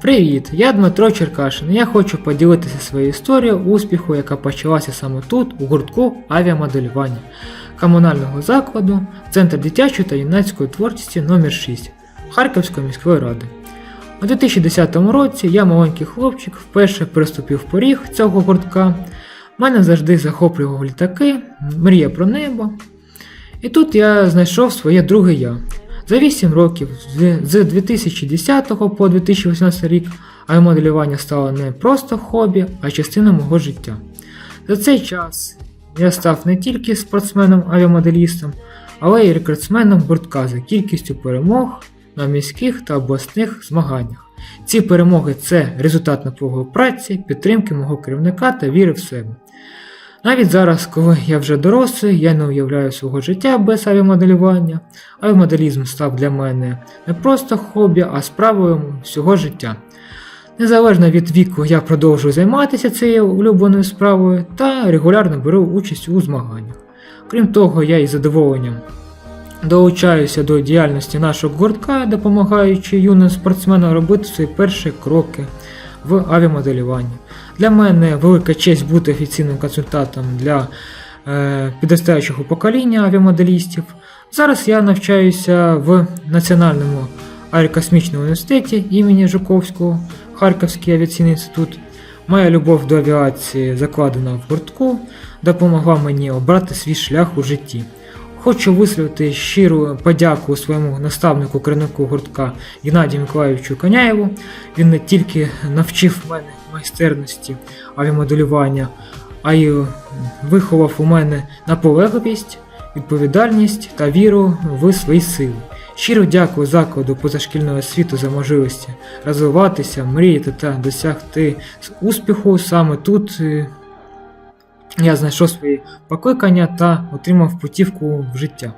Привіт, я Дмитро Черкашин. Я хочу поділитися своєю історією успіху, яка почалася саме тут, у гуртку авіамоделювання комунального закладу, Центр дитячої та юнацької творчості номер 6 Харківської міської ради. У 2010 році я маленький хлопчик вперше переступив поріг цього гуртка. Мене завжди захоплювали літаки, мрія про небо. І тут я знайшов своє друге я. За 8 років, з з 2010 по 2018 рік, авіамоделювання стало не просто хобі, а частиною мого життя. За цей час я став не тільки спортсменом-авіамоделістом, але й рекордсменом гуртка за кількістю перемог на міських та обласних змаганнях. Ці перемоги це результат наполегливої праці, підтримки мого керівника та віри в себе. Навіть зараз, коли я вже дорослий, я не уявляю свого життя без авіамоделювання. Авіамоделізм став для мене не просто хобі, а справою всього життя. Незалежно від віку, я продовжую займатися цією улюбленою справою та регулярно беру участь у змаганнях. Крім того, я із задоволенням долучаюся до діяльності нашого гуртка, допомагаючи юним спортсменам робити свої перші кроки в авіамоделюванні. Для мене велика честь бути офіційним консультантом для е, підростаючого покоління авіамоделістів. Зараз я навчаюся в Національному аерокосмічному університеті імені Жуковського, Харківський авіаційний інститут. Моя любов до авіації закладена в гуртку, допомогла мені обрати свій шлях у житті. Хочу висловити щиру подяку своєму наставнику керівнику гуртка Геннадію Миколаївичу Коняєву. Він не тільки навчив мене майстерності авіамоделювання, а й виховав у мене наполегливість, відповідальність та віру в свої сили. Щиро дякую закладу позашкільної освіти за можливості розвиватися, мріяти та досягти успіху саме тут. Я знайшов свої покликання та отримав путівку в життя.